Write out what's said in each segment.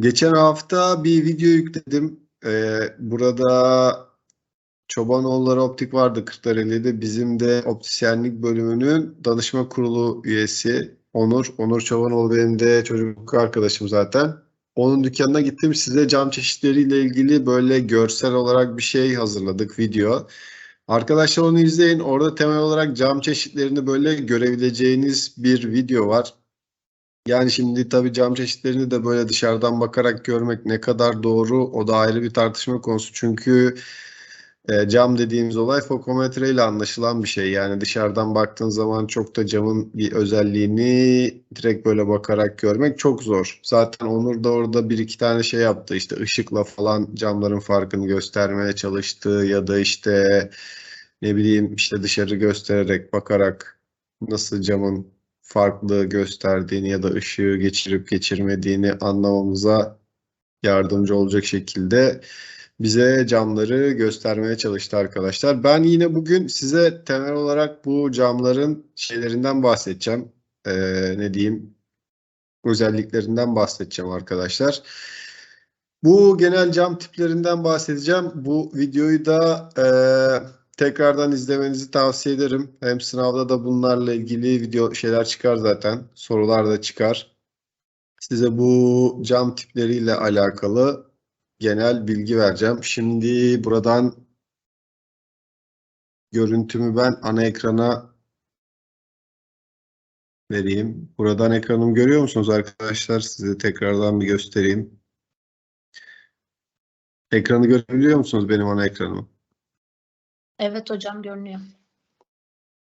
Geçen hafta bir video yükledim. Ee, burada Çobanoğulları Optik vardı Kırklareli'de. Bizim de optisyenlik bölümünün danışma kurulu üyesi Onur. Onur Çobanoğlu benim de çocukluk arkadaşım zaten. Onun dükkanına gittim. Size cam çeşitleriyle ilgili böyle görsel olarak bir şey hazırladık video. Arkadaşlar onu izleyin. Orada temel olarak cam çeşitlerini böyle görebileceğiniz bir video var. Yani şimdi tabii cam çeşitlerini de böyle dışarıdan bakarak görmek ne kadar doğru o da ayrı bir tartışma konusu. Çünkü e, cam dediğimiz olay fokometre ile anlaşılan bir şey. Yani dışarıdan baktığın zaman çok da camın bir özelliğini direkt böyle bakarak görmek çok zor. Zaten Onur da orada bir iki tane şey yaptı. İşte ışıkla falan camların farkını göstermeye çalıştı ya da işte ne bileyim işte dışarı göstererek bakarak nasıl camın farklı gösterdiğini ya da ışığı geçirip geçirmediğini anlamamıza yardımcı olacak şekilde bize camları göstermeye çalıştı arkadaşlar. Ben yine bugün size temel olarak bu camların şeylerinden bahsedeceğim. Ee, ne diyeyim? Özelliklerinden bahsedeceğim arkadaşlar. Bu genel cam tiplerinden bahsedeceğim. Bu videoyu da e, tekrardan izlemenizi tavsiye ederim. Hem sınavda da bunlarla ilgili video şeyler çıkar zaten. Sorular da çıkar. Size bu cam tipleriyle alakalı genel bilgi vereceğim. Şimdi buradan görüntümü ben ana ekrana vereyim. Buradan ekranımı görüyor musunuz arkadaşlar? Size tekrardan bir göstereyim. Ekranı görebiliyor musunuz benim ana ekranımı? Evet hocam görünüyor.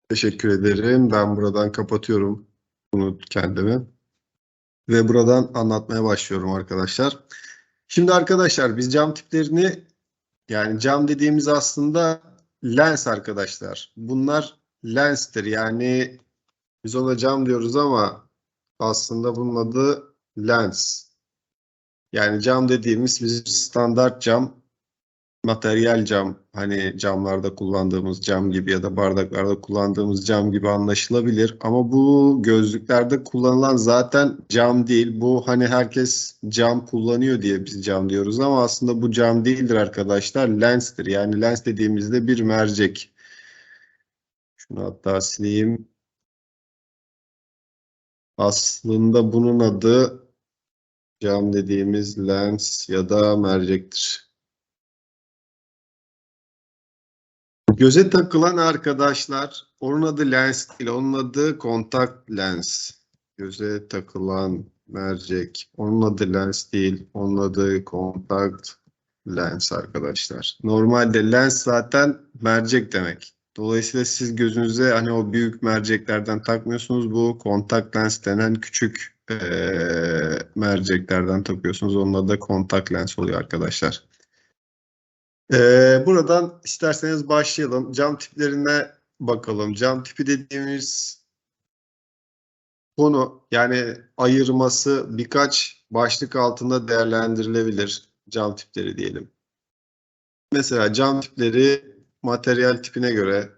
Teşekkür ederim. Ben buradan kapatıyorum bunu kendime. Ve buradan anlatmaya başlıyorum arkadaşlar. Şimdi arkadaşlar biz cam tiplerini yani cam dediğimiz aslında lens arkadaşlar. Bunlar lenstir. Yani biz ona cam diyoruz ama aslında bunun adı lens. Yani cam dediğimiz bizim standart cam materyal cam hani camlarda kullandığımız cam gibi ya da bardaklarda kullandığımız cam gibi anlaşılabilir ama bu gözlüklerde kullanılan zaten cam değil. Bu hani herkes cam kullanıyor diye biz cam diyoruz ama aslında bu cam değildir arkadaşlar. Lenstir. Yani lens dediğimizde bir mercek. Şunu hatta sileyim. Aslında bunun adı cam dediğimiz lens ya da mercektir. Göze takılan arkadaşlar, onun adı lens değil, onun adı kontak lens. Göze takılan mercek, onun adı lens değil, onun adı kontakt lens arkadaşlar. Normalde lens zaten mercek demek. Dolayısıyla siz gözünüze hani o büyük merceklerden takmıyorsunuz. Bu kontak lens denen küçük ee, merceklerden takıyorsunuz. Adı da kontak lens oluyor arkadaşlar. Ee, buradan isterseniz başlayalım. Cam tiplerine bakalım. Cam tipi dediğimiz konu yani ayırması birkaç başlık altında değerlendirilebilir. Cam tipleri diyelim. Mesela cam tipleri materyal tipine göre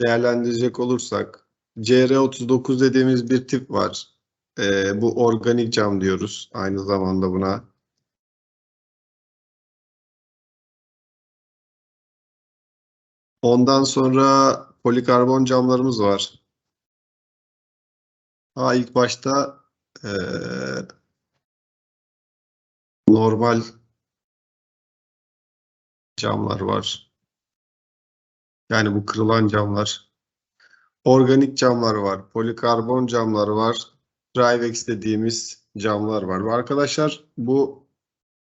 değerlendirecek olursak CR39 dediğimiz bir tip var. Ee, bu organik cam diyoruz aynı zamanda buna. Ondan sonra polikarbon camlarımız var. Ha ilk başta ee, normal camlar var. Yani bu kırılan camlar. Organik camlar var. Polikarbon camlar var. Trivex dediğimiz camlar var. Arkadaşlar bu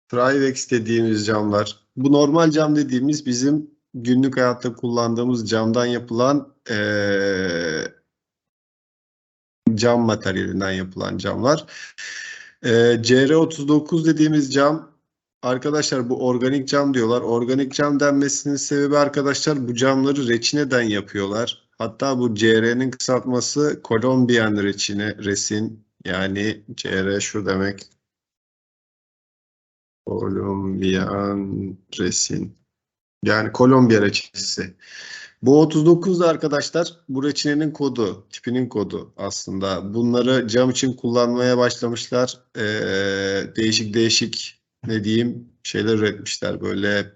Trivex dediğimiz camlar. Bu normal cam dediğimiz bizim günlük hayatta kullandığımız camdan yapılan ee, cam materyalinden yapılan camlar. E, CR39 dediğimiz cam arkadaşlar bu organik cam diyorlar. Organik cam denmesinin sebebi arkadaşlar bu camları reçineden yapıyorlar. Hatta bu CR'nin kısaltması Kolombiyan reçine, resin yani CR şu demek. Kolombiyan resin. Yani Kolombiya reçinesi. Bu 39 da arkadaşlar bu reçinenin kodu, tipinin kodu aslında. Bunları cam için kullanmaya başlamışlar. Ee, değişik değişik ne diyeyim şeyler üretmişler böyle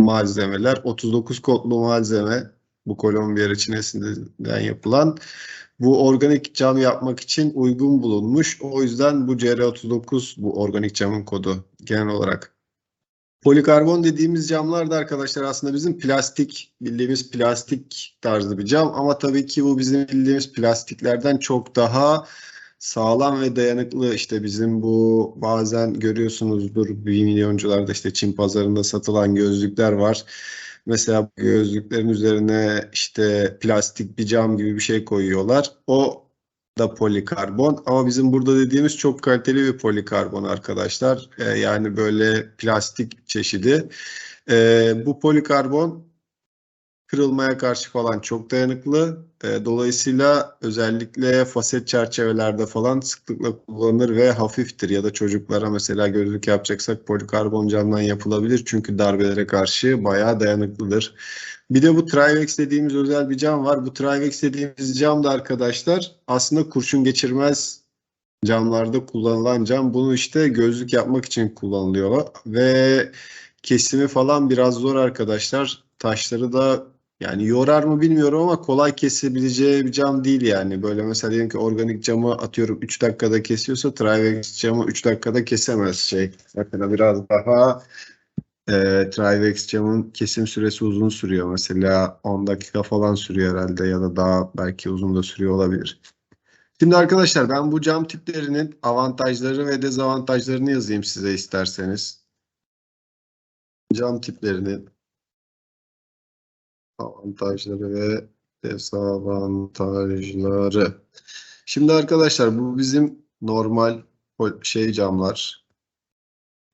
malzemeler. 39 kodlu malzeme bu Kolombiya reçinesinden yapılan. Bu organik cam yapmak için uygun bulunmuş. O yüzden bu CR39 bu organik camın kodu genel olarak. Polikarbon dediğimiz camlar da arkadaşlar aslında bizim plastik, bildiğimiz plastik tarzı bir cam ama tabii ki bu bizim bildiğimiz plastiklerden çok daha sağlam ve dayanıklı. İşte bizim bu bazen görüyorsunuzdur bir milyoncularda işte Çin pazarında satılan gözlükler var. Mesela gözlüklerin üzerine işte plastik bir cam gibi bir şey koyuyorlar. O da polikarbon ama bizim burada dediğimiz çok kaliteli bir polikarbon arkadaşlar. Ee, yani böyle plastik çeşidi. Ee, bu polikarbon kırılmaya karşı falan çok dayanıklı. Ee, dolayısıyla özellikle faset çerçevelerde falan sıklıkla kullanılır ve hafiftir. Ya da çocuklara mesela gözlük yapacaksak polikarbon camdan yapılabilir. Çünkü darbelere karşı bayağı dayanıklıdır. Bir de bu Trivex dediğimiz özel bir cam var. Bu Trivex dediğimiz cam da arkadaşlar aslında kurşun geçirmez camlarda kullanılan cam. Bunu işte gözlük yapmak için kullanılıyor ve kesimi falan biraz zor arkadaşlar. Taşları da yani yorar mı bilmiyorum ama kolay kesebileceği bir cam değil yani. Böyle mesela diyelim ki organik camı atıyorum 3 dakikada kesiyorsa Trivex camı 3 dakikada kesemez şey. Mesela biraz daha e, Trivex camın kesim süresi uzun sürüyor. Mesela 10 dakika falan sürüyor herhalde ya da daha belki uzun da sürüyor olabilir. Şimdi arkadaşlar ben bu cam tiplerinin avantajları ve dezavantajlarını yazayım size isterseniz. Cam tiplerinin avantajları ve dezavantajları. Şimdi arkadaşlar bu bizim normal şey camlar.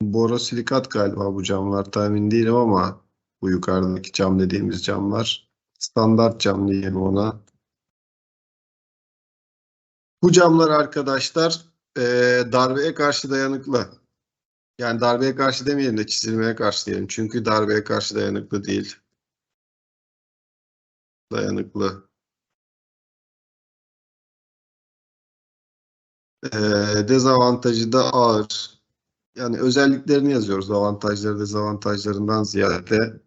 Borosilikat galiba bu camlar tahmin değilim ama bu yukarıdaki cam dediğimiz camlar. Standart cam diyelim ona. Bu camlar arkadaşlar e, darbeye karşı dayanıklı. Yani darbeye karşı demeyelim de çizilmeye karşı diyelim. Çünkü darbeye karşı dayanıklı değil. Dayanıklı. E, dezavantajı da ağır. Yani özelliklerini yazıyoruz. Avantajları dezavantajlarından ziyade.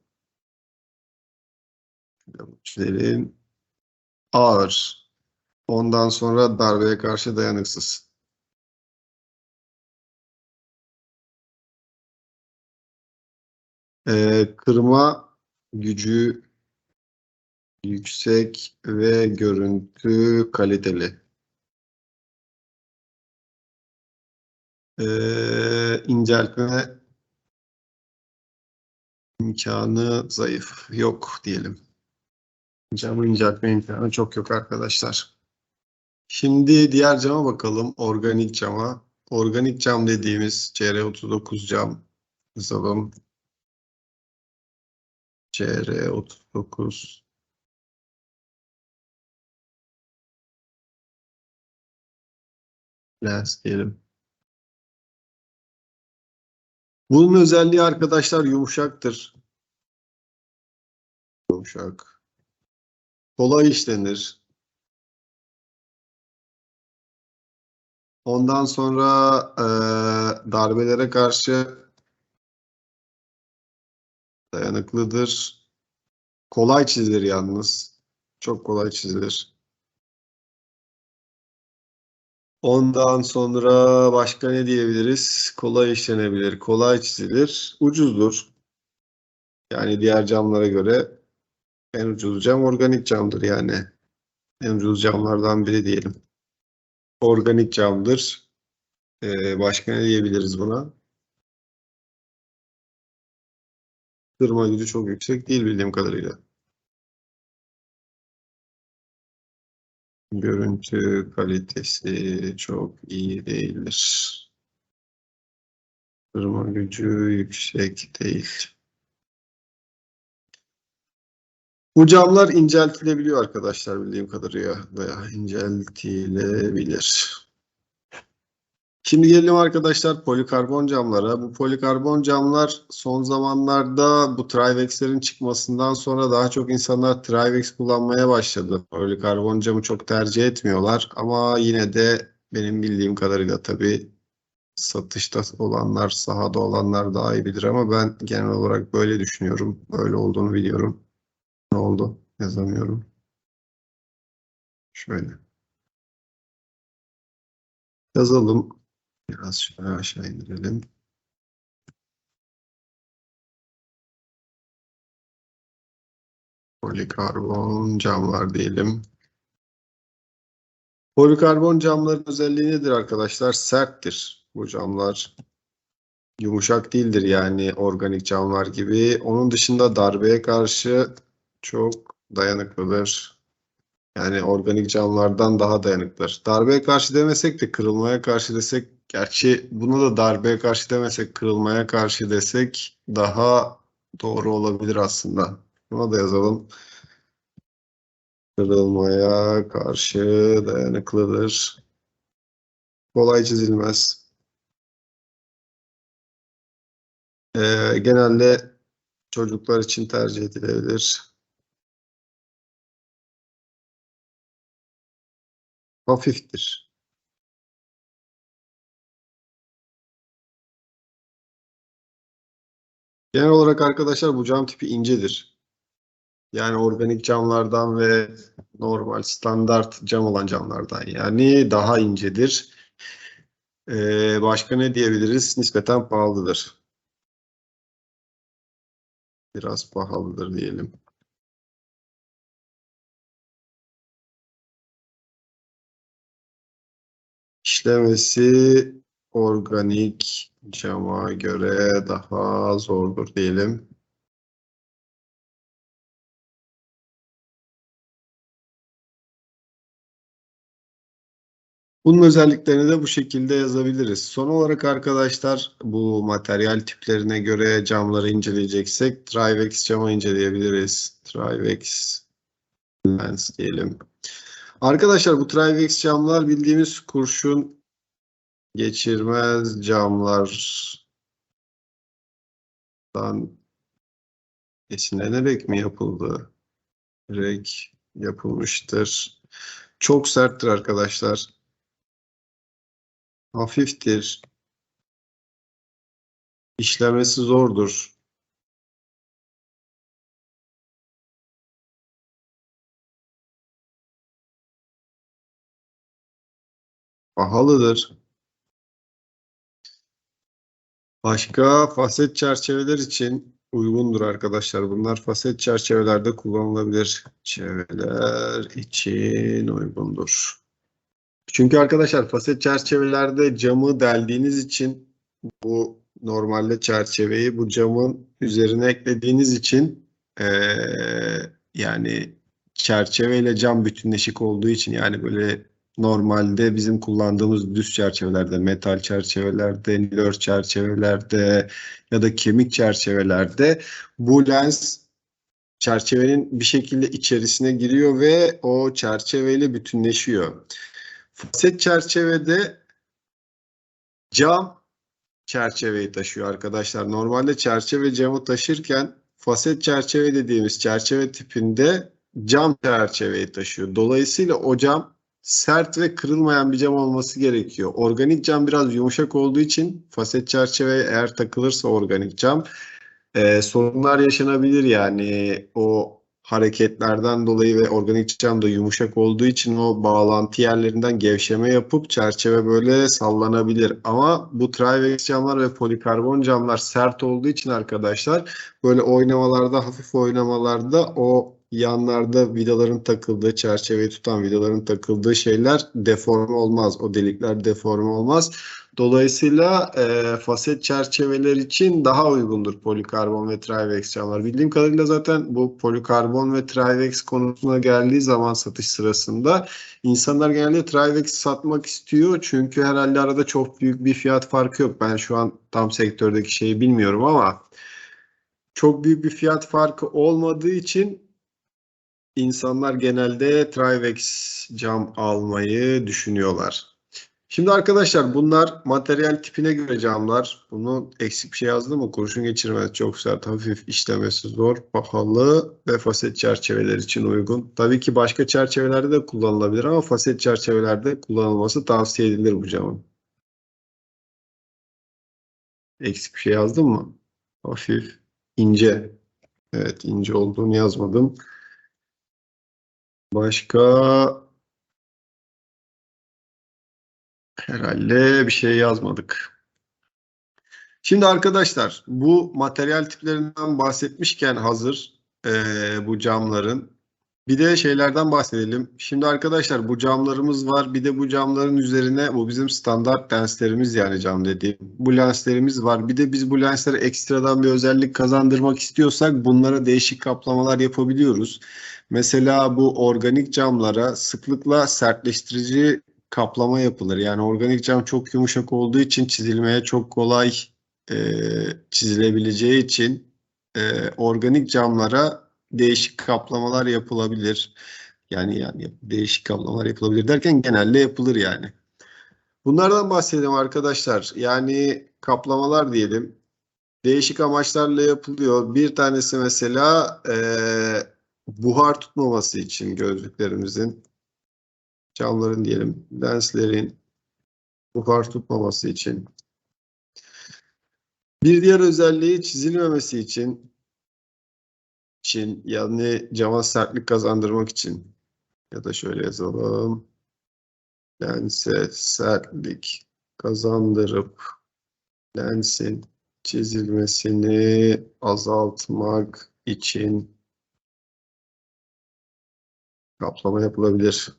Çizelim. Ağır. Ondan sonra darbeye karşı dayanıksız. Ee, kırma gücü yüksek ve görüntü kaliteli. Ee, inceltme imkanı zayıf. Yok diyelim. Camı inceltme imkanı çok yok arkadaşlar. Şimdi diğer cama bakalım. Organik cama. Organik cam dediğimiz CR39 cam yazalım. CR39 lens diyelim. Bunun özelliği arkadaşlar yumuşaktır. Yumuşak. Kolay işlenir. Ondan sonra e, darbelere karşı dayanıklıdır. Kolay çizilir yalnız. Çok kolay çizilir. Ondan sonra başka ne diyebiliriz? Kolay işlenebilir, kolay çizilir, ucuzdur. Yani diğer camlara göre en ucuz cam organik camdır yani. En ucuz camlardan biri diyelim. Organik camdır. Ee, başka ne diyebiliriz buna? Kırma gücü çok yüksek değil bildiğim kadarıyla. Görüntü kalitesi çok iyi değildir. Kırma gücü yüksek değil. Bu camlar inceltilebiliyor arkadaşlar bildiğim kadarıyla veya inceltilebilir. Şimdi gelelim arkadaşlar polikarbon camlara. Bu polikarbon camlar son zamanlarda bu Trivex'lerin çıkmasından sonra daha çok insanlar Trivex kullanmaya başladı. Polikarbon camı çok tercih etmiyorlar ama yine de benim bildiğim kadarıyla tabii satışta olanlar, sahada olanlar daha iyi bilir ama ben genel olarak böyle düşünüyorum. Böyle olduğunu biliyorum. Ne oldu? Yazamıyorum. Şöyle. Yazalım. Biraz şöyle aşağı indirelim. Polikarbon camlar diyelim. Polikarbon camların özelliği nedir arkadaşlar? Serttir bu camlar. Yumuşak değildir yani organik camlar gibi. Onun dışında darbeye karşı çok dayanıklıdır. Yani organik camlardan daha dayanıklıdır. Darbeye karşı demesek de kırılmaya karşı desek, gerçi buna da darbeye karşı demesek, kırılmaya karşı desek daha doğru olabilir aslında. Buna da yazalım. Kırılmaya karşı dayanıklıdır. Kolay çizilmez. Ee, genelde çocuklar için tercih edilebilir. Hafiftir. Genel olarak arkadaşlar bu cam tipi incedir. Yani organik camlardan ve normal standart cam olan camlardan yani daha incedir. Ee, başka ne diyebiliriz? Nispeten pahalıdır. Biraz pahalıdır diyelim. İşlemesi organik cama göre daha zordur diyelim. Bunun özelliklerini de bu şekilde yazabiliriz. Son olarak arkadaşlar bu materyal tiplerine göre camları inceleyeceksek Trivex camı inceleyebiliriz. Trivex lens diyelim. Arkadaşlar bu Trivex camlar bildiğimiz kurşun geçirmez camlardan esinlenerek mi yapıldı? Direkt yapılmıştır. Çok serttir arkadaşlar. Hafiftir. İşlemesi zordur. Pahalıdır. Başka faset çerçeveler için uygundur arkadaşlar. Bunlar faset çerçevelerde kullanılabilir. Çerçeveler için uygundur. Çünkü arkadaşlar faset çerçevelerde camı deldiğiniz için bu normalde çerçeveyi bu camın üzerine eklediğiniz için eee, yani çerçeveyle cam bütünleşik olduğu için yani böyle normalde bizim kullandığımız düz çerçevelerde, metal çerçevelerde, nilör çerçevelerde ya da kemik çerçevelerde bu lens çerçevenin bir şekilde içerisine giriyor ve o çerçeveyle bütünleşiyor. Faset çerçevede cam çerçeveyi taşıyor arkadaşlar. Normalde çerçeve camı taşırken faset çerçeve dediğimiz çerçeve tipinde cam çerçeveyi taşıyor. Dolayısıyla o cam sert ve kırılmayan bir cam olması gerekiyor. Organik cam biraz yumuşak olduğu için faset çerçeveye eğer takılırsa organik cam e, sorunlar yaşanabilir yani o hareketlerden dolayı ve organik cam da yumuşak olduğu için o bağlantı yerlerinden gevşeme yapıp çerçeve böyle sallanabilir. Ama bu Trivex camlar ve polikarbon camlar sert olduğu için arkadaşlar böyle oynamalarda hafif oynamalarda o yanlarda vidaların takıldığı, çerçeveyi tutan vidaların takıldığı şeyler deforme olmaz. O delikler deforme olmaz. Dolayısıyla e, faset çerçeveler için daha uygundur polikarbon ve Trivex camlar. Bildiğim kadarıyla zaten bu polikarbon ve Trivex konusuna geldiği zaman satış sırasında insanlar genelde Trivex satmak istiyor. Çünkü herhalde arada çok büyük bir fiyat farkı yok. Ben şu an tam sektördeki şeyi bilmiyorum ama çok büyük bir fiyat farkı olmadığı için insanlar genelde Trivex cam almayı düşünüyorlar. Şimdi arkadaşlar bunlar materyal tipine göre camlar. Bunu eksik bir şey yazdım mı? Kurşun geçirmez, çok sert, hafif, işlemesi zor, pahalı ve faset çerçeveler için uygun. Tabii ki başka çerçevelerde de kullanılabilir ama faset çerçevelerde kullanılması tavsiye edilir bu camın. Eksik bir şey yazdım mı? Hafif, ince. Evet, ince olduğunu yazmadım. Başka herhalde bir şey yazmadık. Şimdi arkadaşlar bu materyal tiplerinden bahsetmişken hazır eee, bu camların bir de şeylerden bahsedelim. Şimdi arkadaşlar bu camlarımız var. Bir de bu camların üzerine bu bizim standart lenslerimiz yani cam dediğim. Bu lenslerimiz var. Bir de biz bu lenslere ekstradan bir özellik kazandırmak istiyorsak bunlara değişik kaplamalar yapabiliyoruz. Mesela bu organik camlara sıklıkla sertleştirici kaplama yapılır. Yani organik cam çok yumuşak olduğu için çizilmeye çok kolay e, çizilebileceği için e, organik camlara değişik kaplamalar yapılabilir. Yani yani değişik kaplamalar yapılabilir derken genelde yapılır yani. Bunlardan bahsedelim arkadaşlar. Yani kaplamalar diyelim. Değişik amaçlarla yapılıyor. Bir tanesi mesela e, buhar tutmaması için gözlüklerimizin camların diyelim lenslerin buhar tutmaması için. Bir diğer özelliği çizilmemesi için için yani cama sertlik kazandırmak için ya da şöyle yazalım. Lense sertlik kazandırıp lensin çizilmesini azaltmak için kaplama yapılabilir.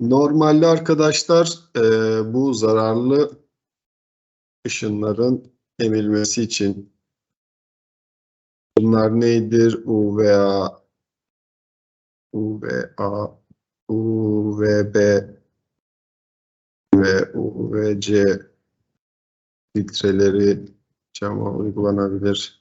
Normalde arkadaşlar e, bu zararlı ışınların emilmesi için bunlar nedir? UVA, UVA, UVB ve UVC filtreleri cama uygulanabilir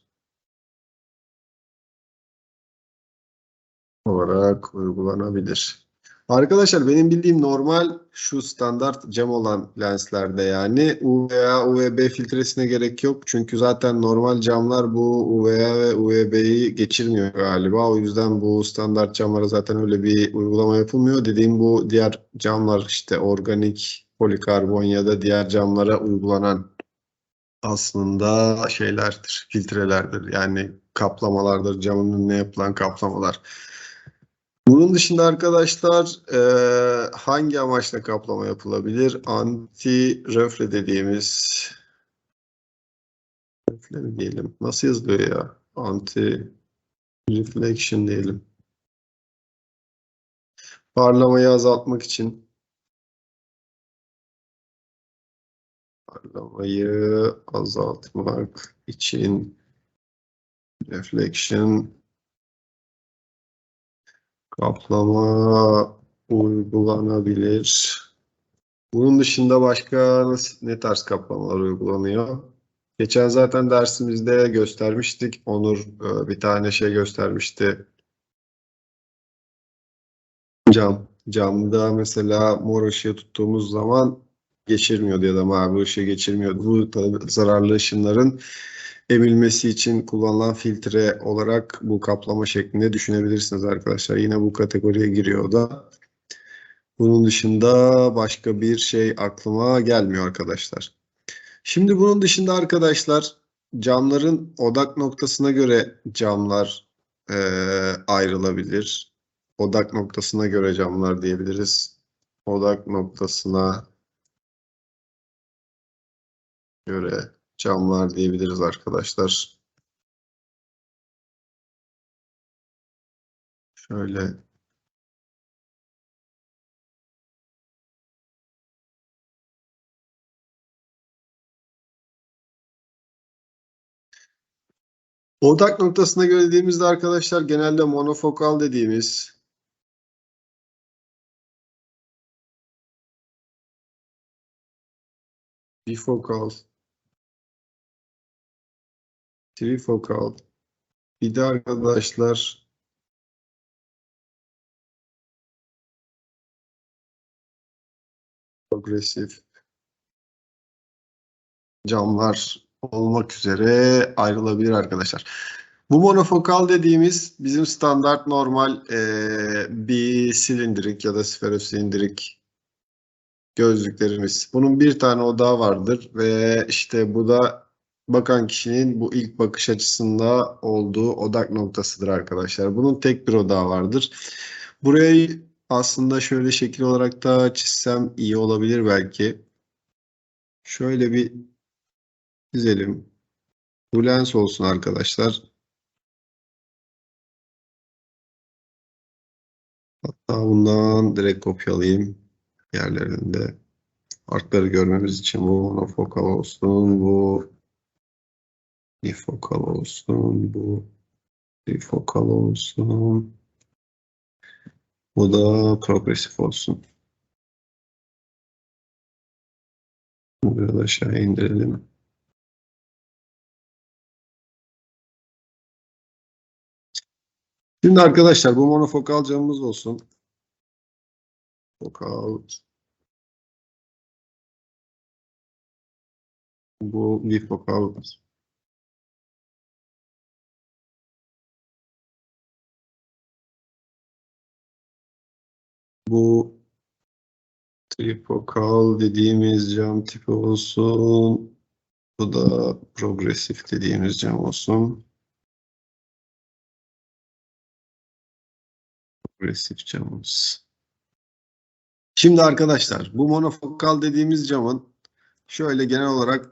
olarak uygulanabilir. Arkadaşlar benim bildiğim normal şu standart cam olan lenslerde yani UVA, UVB filtresine gerek yok. Çünkü zaten normal camlar bu UVA ve UVB'yi geçirmiyor galiba. O yüzden bu standart camlara zaten öyle bir uygulama yapılmıyor. Dediğim bu diğer camlar işte organik, polikarbon ya da diğer camlara uygulanan aslında şeylerdir, filtrelerdir. Yani kaplamalardır, camın önüne yapılan kaplamalar. Bunun dışında arkadaşlar eee, hangi amaçla kaplama yapılabilir? Anti röfle dediğimiz röfle mi diyelim? Nasıl yazılıyor ya? Anti reflection diyelim. Parlamayı azaltmak için parlamayı azaltmak için reflection Kaplama uygulanabilir. Bunun dışında başka ne tarz kaplamalar uygulanıyor? Geçen zaten dersimizde göstermiştik. Onur e, bir tane şey göstermişti. Cam. Camda mesela mor ışığı tuttuğumuz zaman geçirmiyordu ya da mavi ışığı geçirmiyordu. Bu zararlı ışınların emilmesi için kullanılan filtre olarak bu kaplama şeklinde düşünebilirsiniz arkadaşlar. Yine bu kategoriye giriyor da. Bunun dışında başka bir şey aklıma gelmiyor arkadaşlar. Şimdi bunun dışında arkadaşlar camların odak noktasına göre camlar eee, ayrılabilir. Odak noktasına göre camlar diyebiliriz. Odak noktasına göre camlar diyebiliriz arkadaşlar. Şöyle Odak noktasına göre dediğimizde arkadaşlar genelde monofokal dediğimiz bifokal trifokal bir de arkadaşlar progresif camlar olmak üzere ayrılabilir arkadaşlar. Bu monofokal dediğimiz bizim standart normal eee, bir silindirik ya da sferosilindirik gözlüklerimiz. Bunun bir tane odağı vardır ve işte bu da bakan kişinin bu ilk bakış açısında olduğu odak noktasıdır arkadaşlar. Bunun tek bir odağı vardır. Burayı aslında şöyle şekil olarak da çizsem iyi olabilir belki. Şöyle bir çizelim. Bu lens olsun arkadaşlar. Hatta bundan direkt kopyalayayım yerlerinde. Farkları görmemiz için bu monofokal olsun, bu bifokal olsun, bu trifokal olsun. Bu da progresif olsun. Biraz aşağı indirelim. Şimdi arkadaşlar bu monofokal camımız olsun. Fokal. Bu bifokal. Bu trifokal dediğimiz cam tipi olsun. Bu da progresif dediğimiz cam olsun. Progresif camımız. Şimdi arkadaşlar bu monofokal dediğimiz camın şöyle genel olarak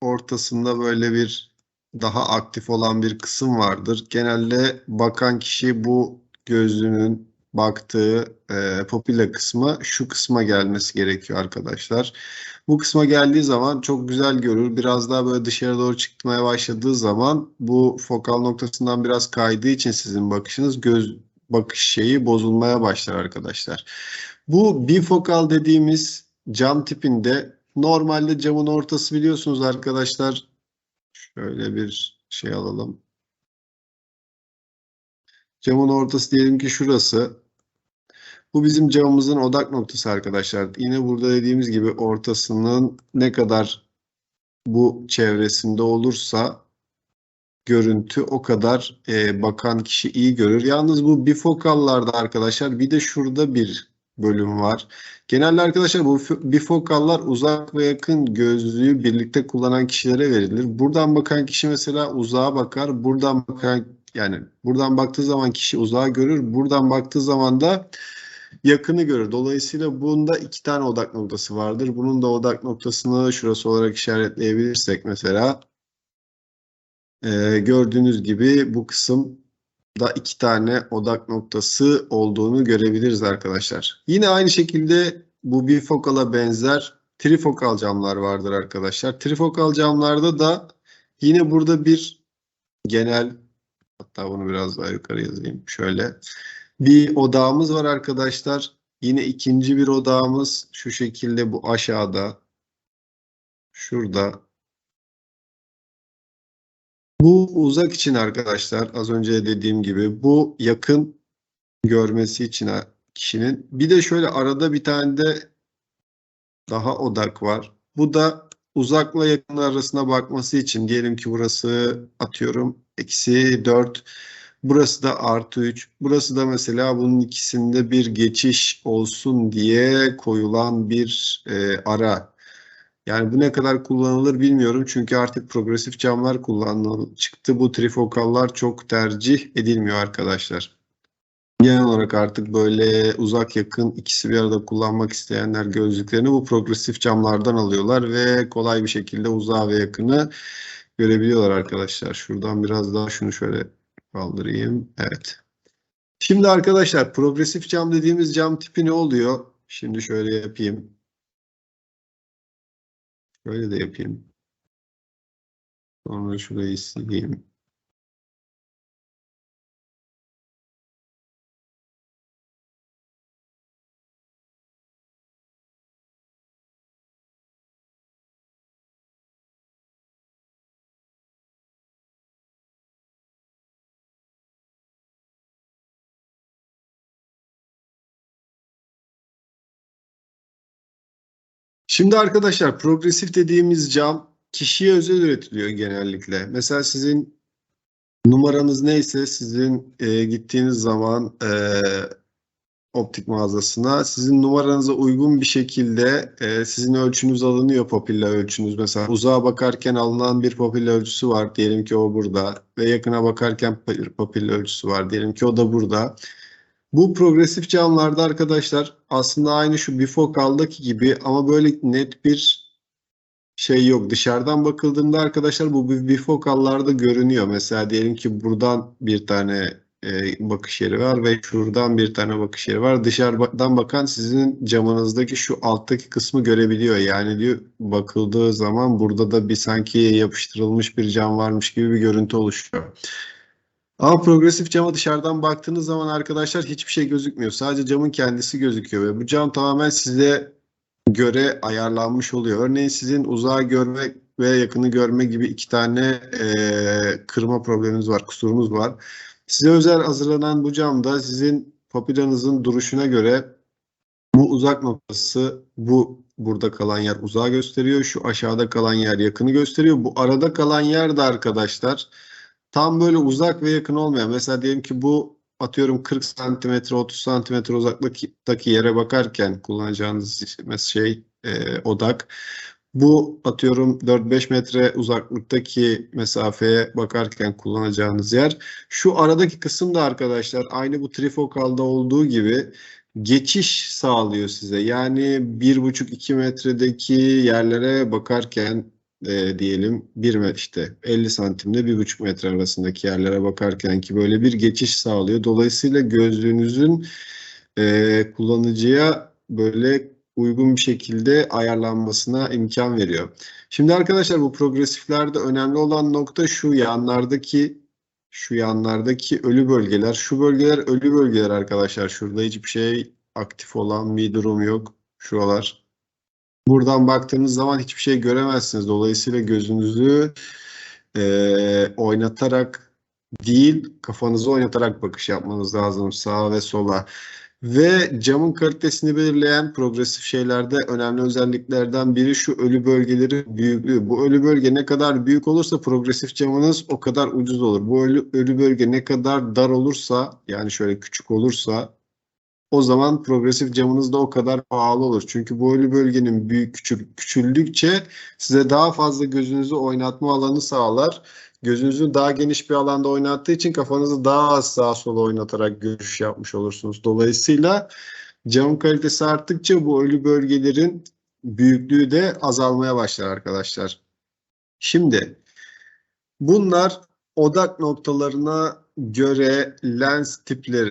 ortasında böyle bir daha aktif olan bir kısım vardır. Genelde bakan kişi bu gözlüğünün baktığı e, pupilla kısmı şu kısma gelmesi gerekiyor arkadaşlar. Bu kısma geldiği zaman çok güzel görür. Biraz daha böyle dışarı doğru çıkmaya başladığı zaman bu fokal noktasından biraz kaydığı için sizin bakışınız göz bakış şeyi bozulmaya başlar arkadaşlar. Bu bifokal dediğimiz cam tipinde normalde camın ortası biliyorsunuz arkadaşlar. Şöyle bir şey alalım. Camın ortası diyelim ki şurası. Bu bizim camımızın odak noktası arkadaşlar. Yine burada dediğimiz gibi ortasının ne kadar bu çevresinde olursa görüntü o kadar e, bakan kişi iyi görür. Yalnız bu bifokallarda arkadaşlar bir de şurada bir bölüm var. Genelde arkadaşlar bu bifokallar uzak ve yakın gözlüğü birlikte kullanan kişilere verilir. Buradan bakan kişi mesela uzağa bakar. Buradan bakan yani buradan baktığı zaman kişi uzağı görür. Buradan baktığı zaman da yakını görür. Dolayısıyla bunda iki tane odak noktası vardır. Bunun da odak noktasını şurası olarak işaretleyebilirsek mesela ee, gördüğünüz gibi bu kısımda iki tane odak noktası olduğunu görebiliriz arkadaşlar. Yine aynı şekilde bu bifokala benzer trifokal camlar vardır arkadaşlar. Trifokal camlarda da yine burada bir genel hatta bunu biraz daha yukarı yazayım şöyle. Bir odağımız var arkadaşlar. Yine ikinci bir odağımız şu şekilde bu aşağıda. Şurada bu uzak için arkadaşlar az önce dediğim gibi bu yakın görmesi için kişinin. Bir de şöyle arada bir tane de daha odak var. Bu da uzakla yakın arasına bakması için diyelim ki burası atıyorum eksi 4. Burası da artı 3. Burası da mesela bunun ikisinde bir geçiş olsun diye koyulan bir e, ara. Yani bu ne kadar kullanılır bilmiyorum. Çünkü artık progresif camlar kullanılır çıktı. Bu trifokallar çok tercih edilmiyor arkadaşlar. Genel olarak artık böyle uzak yakın ikisi bir arada kullanmak isteyenler gözlüklerini bu progresif camlardan alıyorlar ve kolay bir şekilde uzağı ve yakını görebiliyorlar arkadaşlar. Şuradan biraz daha şunu şöyle kaldırayım. Evet. Şimdi arkadaşlar progresif cam dediğimiz cam tipi ne oluyor? Şimdi şöyle yapayım. Şöyle de yapayım. Sonra şurayı sileyim. Şimdi arkadaşlar progresif dediğimiz cam kişiye özel üretiliyor genellikle. Mesela sizin numaranız neyse sizin e, gittiğiniz zaman e, optik mağazasına sizin numaranıza uygun bir şekilde e, sizin ölçünüz alınıyor papilla ölçünüz. Mesela uzağa bakarken alınan bir papilla ölçüsü var. Diyelim ki o burada ve yakına bakarken pa- papilla ölçüsü var. Diyelim ki o da burada. Bu progresif camlarda arkadaşlar aslında aynı şu bifokaldaki gibi ama böyle net bir şey yok. Dışarıdan bakıldığında arkadaşlar bu bi- bifokallarda görünüyor. Mesela diyelim ki buradan bir tane e, bakış yeri var ve şuradan bir tane bakış yeri var. Dışarıdan bakan sizin camınızdaki şu alttaki kısmı görebiliyor. Yani diyor bakıldığı zaman burada da bir sanki yapıştırılmış bir cam varmış gibi bir görüntü oluşuyor. Ama progresif cama dışarıdan baktığınız zaman arkadaşlar hiçbir şey gözükmüyor. Sadece camın kendisi gözüküyor ve bu cam tamamen size göre ayarlanmış oluyor. Örneğin sizin uzağı görme ve yakını görme gibi iki tane eee, kırma probleminiz var, kusurunuz var. Size özel hazırlanan bu camda sizin papilanızın duruşuna göre bu uzak noktası bu burada kalan yer uzağı gösteriyor. Şu aşağıda kalan yer yakını gösteriyor. Bu arada kalan yer de arkadaşlar tam böyle uzak ve yakın olmayan. Mesela diyelim ki bu atıyorum 40 santimetre 30 santimetre uzaklıktaki yere bakarken kullanacağınız şey e, odak. Bu atıyorum 4-5 metre uzaklıktaki mesafeye bakarken kullanacağınız yer. Şu aradaki kısım da arkadaşlar aynı bu trifokalda olduğu gibi geçiş sağlıyor size. Yani 1,5-2 metredeki yerlere bakarken e, diyelim 1 metre işte 50 santimle 1,5 metre arasındaki yerlere bakarken ki böyle bir geçiş sağlıyor. Dolayısıyla gözlüğünüzün e, kullanıcıya böyle uygun bir şekilde ayarlanmasına imkan veriyor. Şimdi arkadaşlar bu progresiflerde önemli olan nokta şu yanlardaki şu yanlardaki ölü bölgeler. Şu bölgeler ölü bölgeler arkadaşlar. Şurada hiçbir şey aktif olan bir durum yok. Şuralar. Buradan baktığınız zaman hiçbir şey göremezsiniz. Dolayısıyla gözünüzü eee, oynatarak değil kafanızı oynatarak bakış yapmanız lazım sağa ve sola. Ve camın kalitesini belirleyen progresif şeylerde önemli özelliklerden biri şu ölü bölgelerin büyüklüğü. Bu ölü bölge ne kadar büyük olursa progresif camınız o kadar ucuz olur. Bu ölü, ölü bölge ne kadar dar olursa yani şöyle küçük olursa o zaman progresif camınız da o kadar pahalı olur. Çünkü ölü bölgenin büyük küçük küçüldükçe size daha fazla gözünüzü oynatma alanı sağlar. Gözünüzü daha geniş bir alanda oynattığı için kafanızı daha az sağa sola oynatarak görüş yapmış olursunuz. Dolayısıyla camın kalitesi arttıkça bu ölü bölgelerin büyüklüğü de azalmaya başlar arkadaşlar. Şimdi bunlar odak noktalarına göre lens tipleri